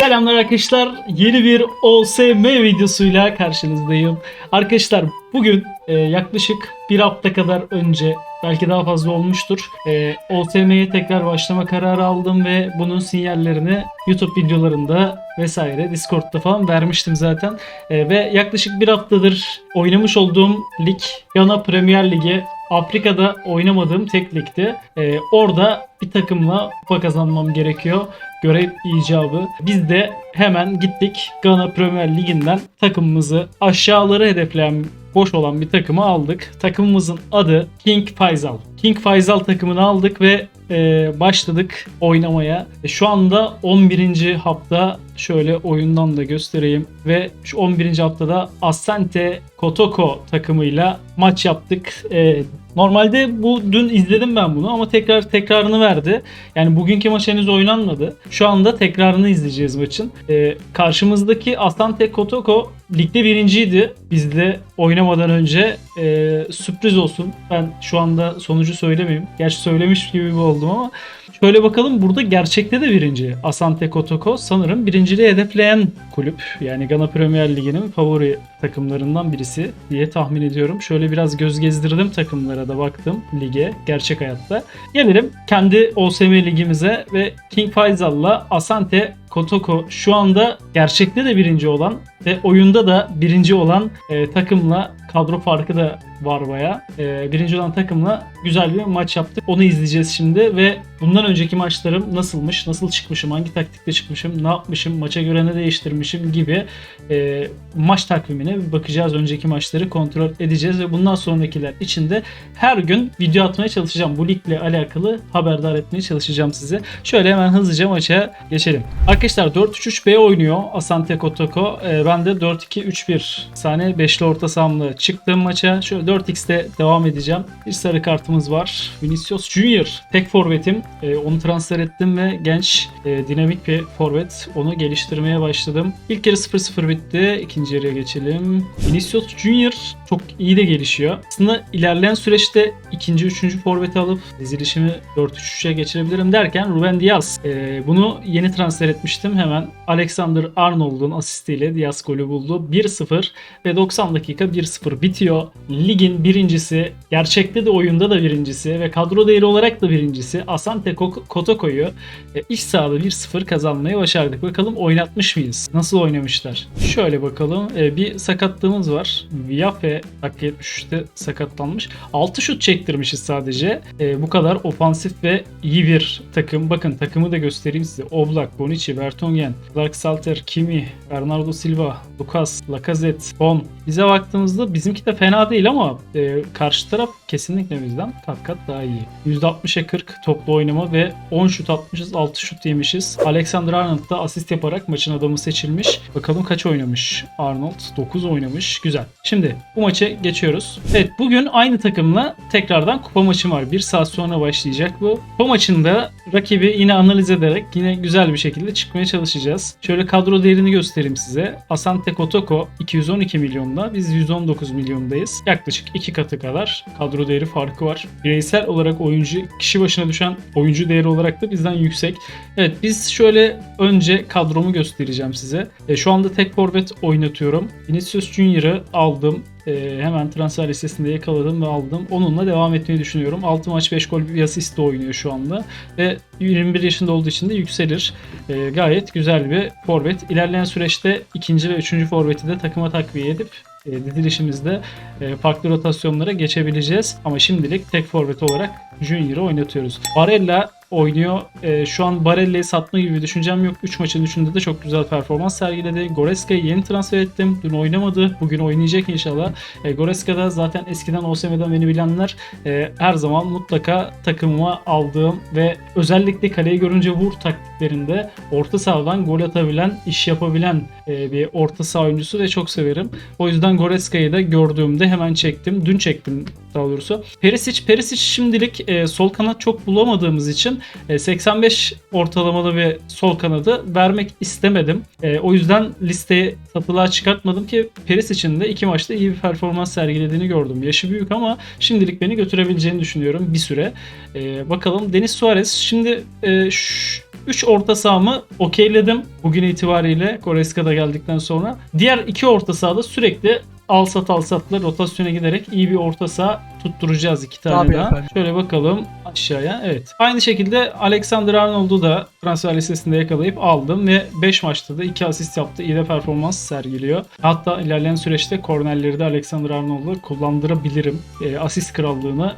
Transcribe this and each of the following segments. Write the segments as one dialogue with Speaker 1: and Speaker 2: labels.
Speaker 1: Selamlar arkadaşlar. Yeni bir OSM videosuyla karşınızdayım. Arkadaşlar bugün e, yaklaşık bir hafta kadar önce belki daha fazla olmuştur. E, OSM'ye tekrar başlama kararı aldım ve bunun sinyallerini YouTube videolarında vesaire Discord'da falan vermiştim zaten. E, ve yaklaşık bir haftadır oynamış olduğum lig Gana Premier Ligi Afrika'da oynamadığım tek ligdi. E, orada bir takımla kupa kazanmam gerekiyor görev icabı. Biz de hemen gittik Gana Premier Ligi'nden takımımızı aşağıları hedefleyen boş olan bir takımı aldık. Takımımızın adı King Faisal. King Faisal takımını aldık ve e, başladık oynamaya. Şu anda 11. hafta şöyle oyundan da göstereyim ve şu 11. haftada Asante Kotoko takımıyla maç yaptık. E, normalde bu dün izledim ben bunu ama tekrar tekrarını verdi. Yani bugünkü maç henüz oynanmadı. Şu anda tekrarını izleyeceğiz maçın. E, karşımızdaki Asante Kotoko ligde birinciydi. Biz de oynamadan önce e, sürpriz olsun. Ben şu anda sonucu söylemeyeyim. Gerçi söylemiş gibi oldum ama şöyle bakalım burada gerçekte de birinci. Asante Kotoko sanırım birinciliği hedefleyen kulüp. Yani Gana Premier Ligi'nin favori takımlarından birisi diye tahmin ediyorum. Şöyle biraz göz gezdirdim takımlara da baktım lige gerçek hayatta. Gelelim kendi OSM ligimize ve King Faisal'la Asante Kotoko şu anda gerçekte de birinci olan ve oyunda da birinci olan e, takımla kadro farkı da var baya. E, birinci olan takımla güzel bir maç yaptık. Onu izleyeceğiz şimdi ve bundan önceki maçlarım nasılmış, nasıl çıkmışım, hangi taktikle çıkmışım, ne yapmışım, maça göre ne değiştirmişim gibi e, maç takvimine bakacağız. Önceki maçları kontrol edeceğiz ve bundan sonrakiler için de her gün video atmaya çalışacağım. Bu ligle alakalı haberdar etmeye çalışacağım sizi. Şöyle hemen hızlıca maça geçelim. Arkadaşlar 4-3-3-B oynuyor Asante Kotoko. Ee, ben de 4-2-3-1 sahne 5'li orta sahamlı çıktığım maça. Şöyle 4x'te devam edeceğim. Bir sarı kartımız var. Vinicius Junior tek forvetim. Ee, onu transfer ettim ve genç e, dinamik bir forvet. Onu geliştirmeye başladım. İlk yarı 0-0 bitti. İkinci yarıya geçelim. Vinicius Junior çok iyi de gelişiyor. Aslında ilerleyen süreçte ikinci, üçüncü forveti alıp dizilişimi 4-3-3'e geçirebilirim derken Ruben Diaz. e, bunu yeni transfer etmiştim. Hemen Alexander Arnold'un asistiyle Diaz golü buldu. 1-0 ve 90 dakika 1-0 bitiyor. Ligin birincisi, gerçekte de oyunda da birincisi ve kadro değeri olarak da birincisi Asante Kotoko'yu e, iç sahada 1-0 kazanmayı başardık. Bakalım oynatmış mıyız? Nasıl oynamışlar? Şöyle bakalım. E, bir sakatlığımız var. Viafe dakika 73'te sakatlanmış. 6 şut çektirmişiz sadece. E, bu kadar ofansif ve iyi bir takım. Bakın takımı da göstereyim size. Oblak, Bonucci, Vertonghen, Clark Salter, Kimi, Bernardo Silva, Lucas, Lacazette, Bon. Bize baktığımızda bizimki de fena değil ama e, karşı taraf kesinlikle bizden kat kat daha iyi. %60'a 40 toplu oynama ve 10 şut atmışız, 6 şut yemişiz. Alexander Arnold da asist yaparak maçın adamı seçilmiş. Bakalım kaç oynamış Arnold? 9 oynamış. Güzel. Şimdi bu maça geçiyoruz. Evet bugün aynı takımla tekrardan kupa maçım var. Bir saat sonra başlayacak bu. Kupa maçında rakibi yine analiz ederek yine güzel bir şekilde çıkmaya çalışacağız. Şöyle kadro değerini göstereyim size. Asante Kotoko 212 milyonda. Biz 119 milyondayız. Yaklaşık iki katı kadar kadro değeri farkı var. Bireysel olarak oyuncu kişi başına düşen oyuncu değeri olarak da bizden yüksek. Evet biz şöyle önce kadromu göstereceğim size. E, şu anda tek forvet oynatıyorum. Vinicius Junior'ı aldım. E, hemen transfer listesinde yakaladım ve aldım. Onunla devam etmeyi düşünüyorum. 6 maç 5 gol bir asist oynuyor şu anda. Ve 21 yaşında olduğu için de yükselir. E, gayet güzel bir forvet. İlerleyen süreçte ikinci ve üçüncü forveti de takıma takviye edip dizilişimizde e, farklı rotasyonlara geçebileceğiz. Ama şimdilik tek forvet olarak Junior'ı oynatıyoruz. Barella oynuyor. E, şu an Barella'yı satma gibi bir düşüncem yok. 3 maçın 3'ünde de çok güzel performans sergiledi. Goreska'yı yeni transfer ettim. Dün oynamadı. Bugün oynayacak inşallah. E, Goreska da zaten eskiden OSM'den beni bilenler e, her zaman mutlaka takımıma aldığım ve özellikle kaleyi görünce vur taktiklerinde orta sahadan gol atabilen, iş yapabilen e, bir orta saha oyuncusu ve çok severim. O yüzden Goreska'yı da gördüğümde hemen çektim. Dün çektim daha doğrusu. Perisic, Perisic şimdilik e, sol kanat çok bulamadığımız için e, 85 ortalamalı bir sol kanadı vermek istemedim. E, o yüzden listeye satılığa çıkartmadım ki Perisic'in de iki maçta iyi bir performans sergilediğini gördüm. Yaşı büyük ama şimdilik beni götürebileceğini düşünüyorum bir süre. E, bakalım Denis Suarez şimdi e, ş- 3 orta sahamı okeyledim bugün itibariyle Koreska'da geldikten sonra. Diğer iki orta sahada sürekli al sat al satla rotasyona giderek iyi bir orta saha tutturacağız iki tane
Speaker 2: Tabii
Speaker 1: daha.
Speaker 2: efendim.
Speaker 1: Şöyle bakalım aşağıya. Evet. Aynı şekilde Alexander Arnold'u da transfer listesinde yakalayıp aldım ve 5 maçta da 2 asist yaptı. İyi de performans sergiliyor. Hatta ilerleyen süreçte kornerleri de Alexander Arnold'la kullandırabilirim. E, asist krallığına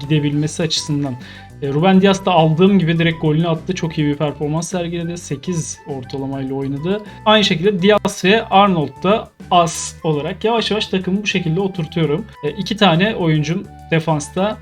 Speaker 1: gidebilmesi açısından. E, Ruben Dias da aldığım gibi direkt golünü attı. Çok iyi bir performans sergiledi. 8 ortalamayla oynadı. Aynı şekilde Dias ve Arnold da as olarak yavaş yavaş takımı bu şekilde oturtuyorum. E, iki tane oyuncum defansta,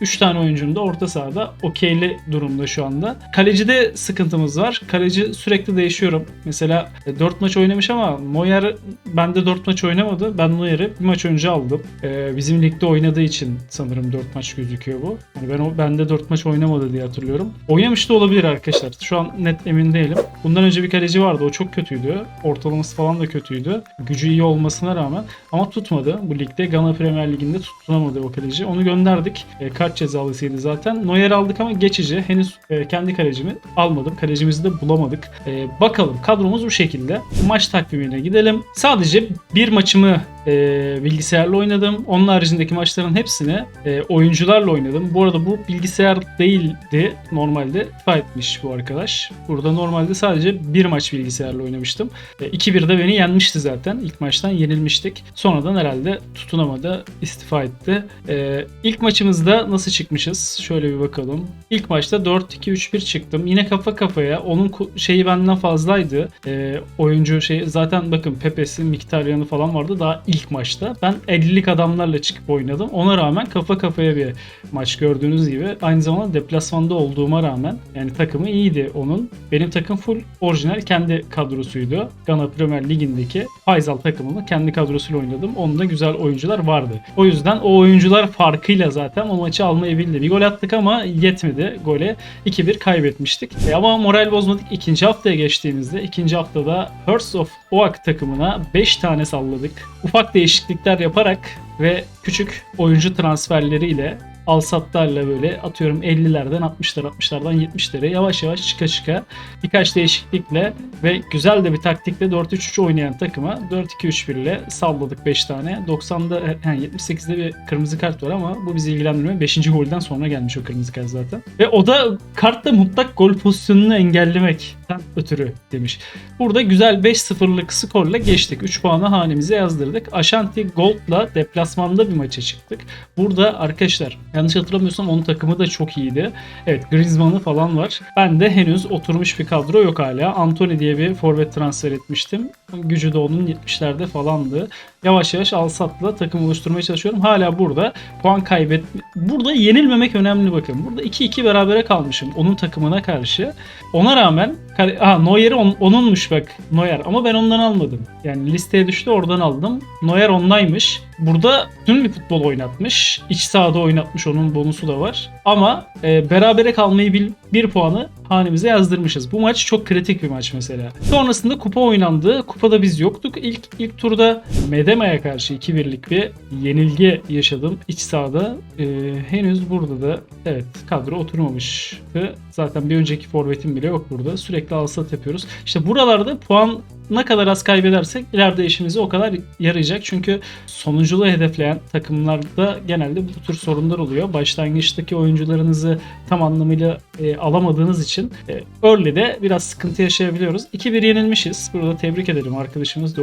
Speaker 1: 3 tane oyuncum da orta sahada okeyli durumda şu anda. Kalecide sıkıntımız var. Kaleci sürekli değişiyorum. Mesela 4 maç oynamış ama Neuer bende 4 maç oynamadı. Ben Neuer'i bir maç önce aldım. E, bizim ligde oynadığı için sanırım 4 maç gözüküyor bu. Yani ben bende 4 maç oynamadı diye hatırlıyorum. Oynamış da olabilir arkadaşlar. Şu an net emin değilim. Bundan önce bir kaleci vardı. O çok kötüydü. Ortalaması falan da kötüydü. Gücü iyi olmasına rağmen ama tutmadı. Bu ligde Ghana Premier Ligi'nde tutunamadı o kaleci. Onu gönderdik. E, kart cezalısıydı zaten. Neuer aldık ama geçici. Henüz e, kendi kalecimi almadım. Kalecimizi de bulamadık. E, bakalım kadromuz bu şekilde. Maç takvimine gidelim. Sadece bir maçımı e, bilgisayarla oynadım. Onun haricindeki maçların hepsini e, oyuncularla oynadım. Bu arada bu bilgisayar değildi. Normalde FIFA etmiş bu arkadaş. Burada normalde sadece bir maç bilgisayarla oynamıştım. E, 2-1'de beni yenmişti zaten. İlk maçtan yenilmiştik. Sonradan herhalde tutunamadı. istifa etti. E, ilk maçımızda nasıl çıkmışız? Şöyle bir bakalım. İlk maçta 4-2-3-1 çıktım. Yine kafa kafaya. Onun şeyi benden fazlaydı. E, oyuncu şey zaten bakın Pepe'si, Mkhitaryan'ı falan vardı daha ilk maçta. Ben 50'lik adamlarla çıkıp oynadım. Ona rağmen kafa kafaya bir maç gördüğünüz gibi. Aynı zamanda deplasmanda olduğuma rağmen yani takımı iyiydi onun. Benim takım full orijinal kendi kadrosuydu. Ghana Premier Ligi'ndeki Faysal takımını kendi kadrosuyla oynadım. Onda güzel oyuncular vardı. O yüzden o oyuncular farkıyla zaten o maçı almayı bildi. Bir gol attık ama yetmedi gole. 2-1 kaybetmiştik. E ama moral bozmadık. İkinci haftaya geçtiğimizde ikinci haftada Hearts of Oak takımına 5 tane salladık. Ufak değişiklikler yaparak ve küçük oyuncu transferleriyle alsatlarla böyle atıyorum 50'lerden 60'lar 60'lardan 70'lere yavaş yavaş çıka çıka birkaç değişiklikle ve güzel de bir taktikle 4-3-3 oynayan takıma 4-2-3-1 ile salladık 5 tane. 90'da yani 78'de bir kırmızı kart var ama bu bizi ilgilendirmiyor. 5. golden sonra gelmiş o kırmızı kart zaten. Ve o da kartta mutlak gol pozisyonunu engellemekten ötürü demiş. Burada güzel 5-0'lık skorla geçtik. 3 puanı hanemize yazdırdık. Ashanti Gold'la deplasmanda bir maça çıktık. Burada arkadaşlar yanlış hatırlamıyorsam onun takımı da çok iyiydi. Evet Griezmann'ı falan var. Ben de henüz oturmuş bir kadro yok hala. Anthony diye bir forvet transfer etmiştim. Gücü de onun 70'lerde falandı. Yavaş yavaş Alsat'la takım oluşturmaya çalışıyorum. Hala burada puan kaybet... Burada yenilmemek önemli bakın. Burada 2-2 berabere kalmışım onun takımına karşı. Ona rağmen Aha Neuer'i on- onunmuş bak Neuer ama ben ondan almadım. Yani listeye düştü oradan aldım. Neuer ondaymış. Burada tüm bir futbol oynatmış. İç sahada oynatmış onun bonusu da var. Ama e, berabere kalmayı bil, bir puanı hanemize yazdırmışız. Bu maç çok kritik bir maç mesela. Sonrasında kupa oynandı. Kupada biz yoktuk. İlk ilk turda Medema'ya karşı 2-1'lik bir yenilgi yaşadım iç sahada. E, henüz burada da evet kadro oturmamıştı. Zaten bir önceki forvetim bile yok burada. Sürekli alsat yapıyoruz. İşte buralarda puan ne kadar az kaybedersek ileride işimize o kadar yarayacak. Çünkü sonunculuğu hedefleyen takımlarda genelde bu tür sorunlar oluyor. Başlangıçtaki oyuncularınızı tam anlamıyla e, alamadığınız için e, early'de biraz sıkıntı yaşayabiliyoruz. 2-1 yenilmişiz. Burada tebrik ederim arkadaşımız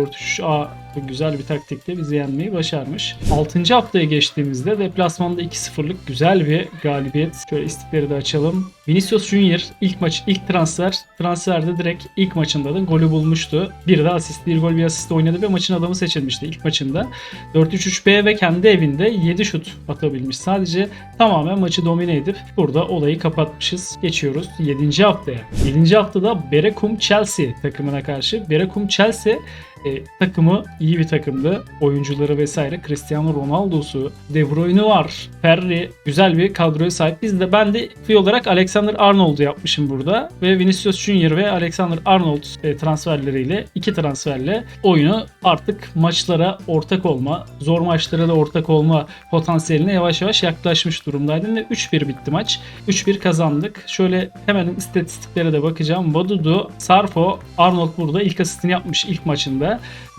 Speaker 1: 4-3-A güzel bir taktikle bizi yenmeyi başarmış. 6. haftaya geçtiğimizde deplasmanda 2-0'lık güzel bir galibiyet. Şöyle istikleri de açalım. Vinicius Junior ilk maç, ilk transfer. Transferde direkt ilk maçında da golü bulmuştu. Bir de asist, bir gol bir asist oynadı ve maçın adamı seçilmişti ilk maçında. 4-3-3-B ve kendi evinde 7 şut atabilmiş. Sadece tamamen maçı domine edip burada olayı kapatmışız. Geçiyoruz 7. haftaya. 7. haftada Berekum Chelsea takımına karşı. Berekum Chelsea E, takımı iyi bir takımdı. Oyuncuları vesaire. Cristiano Ronaldo'su, De Bruyne var. Ferri güzel bir kadroya sahip. Biz de ben de free olarak Alexander Arnold'u yapmışım burada. Ve Vinicius Junior ve Alexander Arnold e, transferleriyle iki transferle oyunu artık maçlara ortak olma, zor maçlara da ortak olma potansiyeline yavaş yavaş yaklaşmış durumdaydım ve 3-1 bitti maç. 3-1 kazandık. Şöyle hemen istatistiklere de bakacağım. Vadudu, Sarfo, Arnold burada ilk asistini yapmış ilk maçında.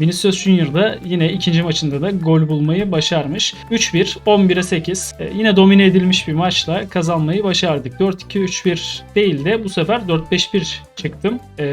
Speaker 1: Vinicius Junior da yine ikinci maçında da gol bulmayı başarmış. 3-1, 11'e 8. Ee, yine domine edilmiş bir maçla kazanmayı başardık. 4-2-3-1 değil de bu sefer 4-5-1 çıktım. Ee,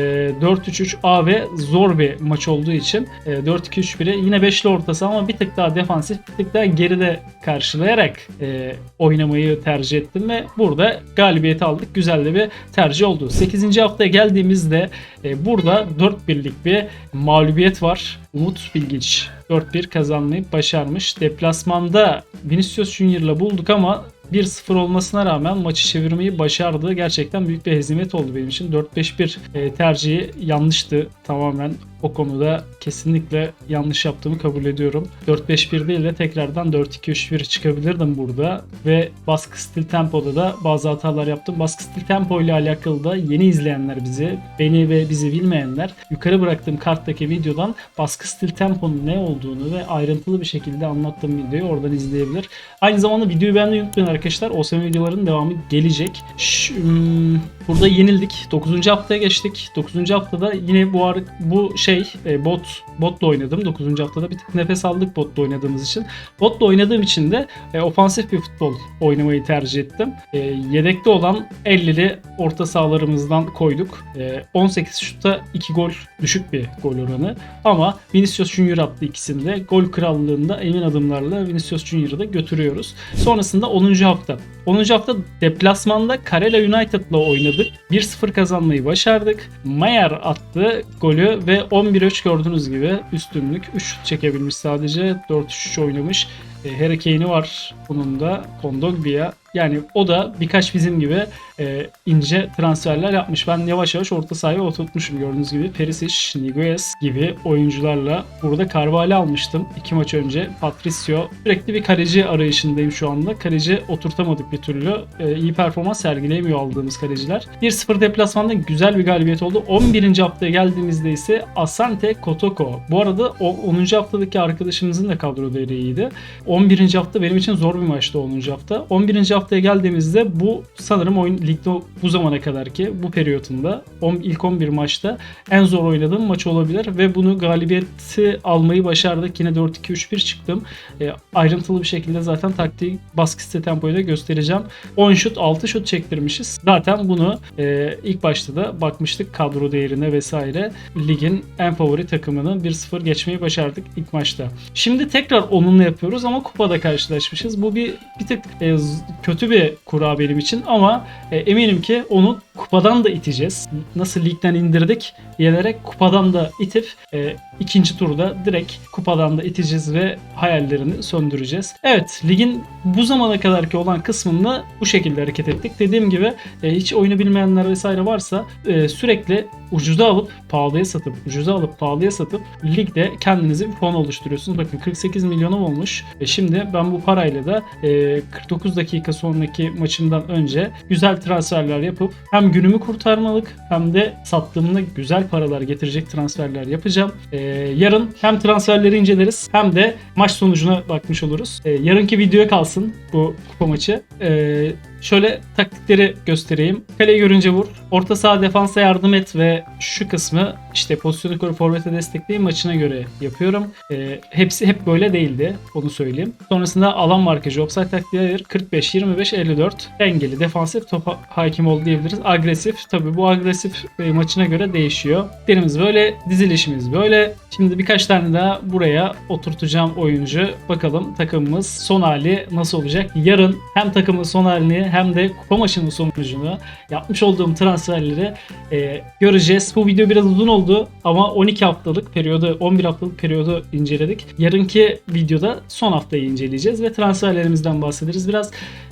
Speaker 1: 4-3-3-A ve zor bir maç olduğu için e, 4-2-3-1'e yine beşli ortası ama bir tık daha defansif, bir tık daha geride karşılayarak e, oynamayı tercih ettim ve burada galibiyeti aldık. Güzel de bir tercih oldu. 8. haftaya geldiğimizde e, burada 4 birlik bir mağlubiyet var. Umut Bilgiç 4-1 kazanmayı başarmış. Deplasmanda Vinicius Junior'la bulduk ama 1-0 olmasına rağmen maçı çevirmeyi başardı. Gerçekten büyük bir hezimet oldu benim için. 4-5-1 e, tercihi yanlıştı tamamen. O konuda kesinlikle yanlış yaptığımı kabul ediyorum. 4-5-1 değil de tekrardan 4-2-3-1 çıkabilirdim burada. Ve baskı stil tempoda da bazı hatalar yaptım. Baskı stil tempo ile alakalı da yeni izleyenler bizi, beni ve bizi bilmeyenler yukarı bıraktığım karttaki videodan baskı stil temponun ne olduğunu ve ayrıntılı bir şekilde anlattığım videoyu oradan izleyebilir. Aynı zamanda videoyu beğenmeyi unutmayın arkadaşlar. OSM videoların devamı gelecek. Ş- hmm, burada yenildik. 9. haftaya geçtik. 9. haftada yine bu bu şey e, bot botla oynadım. 9. haftada bir tık nefes aldık botla oynadığımız için. Botla oynadığım için de e, ofansif bir futbol oynamayı tercih ettim. E, yedekte olan 50'li orta sahalarımızdan koyduk. E, 18 şutta 2 gol düşük bir gol oranı. Ama Vinicius Junior attı ikisinde. Gol krallığında emin adımlarla Vinicius Junior'ı da götürüyoruz. Sonrasında 10. hafta. 10. hafta deplasmanda Karela United'la oynadık. 1-0 kazanmayı başardık. Mayer attı golü ve 11-3 gördüğünüz gibi üstünlük. 3 şut çekebilmiş sadece. 4-3 oynamış. E, Harry Kane'i var bunun da. Kondogbia. Yani o da birkaç bizim gibi e, ince transferler yapmış. Ben yavaş yavaş orta sahaya oturtmuşum gördüğünüz gibi. Perisic, Niguez gibi oyuncularla burada Carvalho almıştım iki maç önce. Patricio. Sürekli bir kaleci arayışındayım şu anda. Kaleci oturtamadık bir türlü. E, iyi performans sergileyemiyor aldığımız kaleciler. 1-0 deplasmanda güzel bir galibiyet oldu. 11. haftaya geldiğimizde ise Asante Kotoko. Bu arada o 10. haftadaki arkadaşımızın da kadro değeri iyiydi. 11. hafta benim için zor bir maçtı 10. hafta. 11. haftaya geldiğimizde bu sanırım oyun ligde bu zamana kadar ki bu periyotunda ilk 11 maçta en zor oynadığım maç olabilir ve bunu galibiyeti almayı başardık. Yine 4-2-3-1 çıktım. E, ayrıntılı bir şekilde zaten taktiği baskı site tempoyu da göstereceğim. 10 şut 6 şut çektirmişiz. Zaten bunu e, ilk başta da bakmıştık kadro değerine vesaire. Ligin en favori takımını 1-0 geçmeyi başardık ilk maçta. Şimdi tekrar onunla yapıyoruz ama kupada karşılaşmışız. Bu bir bir tık e, kötü bir kura benim için ama e, eminim ki onu kupadan da iteceğiz. Nasıl ligden indirdik yenerek kupadan da itip e, ikinci turda direkt kupadan da iteceğiz ve hayallerini söndüreceğiz. Evet ligin bu zamana kadarki olan kısmında bu şekilde hareket ettik. Dediğim gibi e, hiç oyunu bilmeyenler vesaire varsa e, sürekli ucuza alıp pahalıya satıp ucuza alıp pahalıya satıp ligde kendinize bir fon oluşturuyorsunuz. Bakın 48 milyonum olmuş. E, şimdi ben bu parayla da e, 49 dakika sonraki maçımdan önce güzel transferler yapıp hem günümü kurtarmalık hem de sattığımda güzel paralar getirecek transferler yapacağım. E, yarın hem transferleri inceleriz hem de maç sonucuna bakmış oluruz. E, yarınki videoya kalsın bu kupa maçı. E, Şöyle taktikleri göstereyim. Kaleyi görünce vur. Orta saha defansa yardım et ve şu kısmı işte pozisyonu koru forvete destekleyin maçına göre yapıyorum. Ee, hepsi hep böyle değildi. Onu söyleyeyim. Sonrasında alan markajı offside taktiği ayır. 45, 25, 54. Dengeli, defansif, topa hakim ol diyebiliriz. Agresif. Tabii bu agresif e, maçına göre değişiyor. Derimiz böyle, dizilişimiz böyle. Şimdi birkaç tane daha buraya oturtacağım oyuncu. Bakalım takımımız son hali nasıl olacak? Yarın hem takımın son halini hem de kupa maçının sonucunu yapmış olduğum transferleri e, göreceğiz. Bu video biraz uzun oldu ama 12 haftalık periyodu, 11 haftalık periyodu inceledik. Yarınki videoda son haftayı inceleyeceğiz ve transferlerimizden bahsederiz. Biraz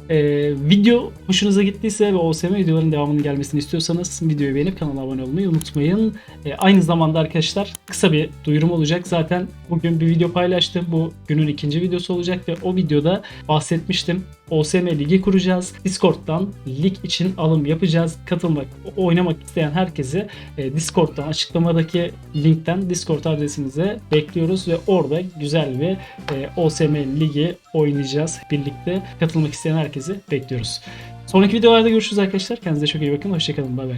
Speaker 1: Ee, video hoşunuza gittiyse ve OSM videoların devamının gelmesini istiyorsanız videoyu beğenip kanala abone olmayı unutmayın. Ee, aynı zamanda arkadaşlar kısa bir duyurum olacak. Zaten bugün bir video paylaştım. Bu günün ikinci videosu olacak ve o videoda bahsetmiştim. OSM ligi kuracağız. Discord'dan lig için alım yapacağız. Katılmak, oynamak isteyen herkesi e, Discord'dan açıklamadaki linkten Discord adresimize bekliyoruz ve orada güzel bir e, OSM ligi oynayacağız birlikte. Katılmak isteyen herkesi bekliyoruz. Sonraki videolarda görüşürüz arkadaşlar. Kendinize çok iyi bakın. Hoşçakalın. Bay bay.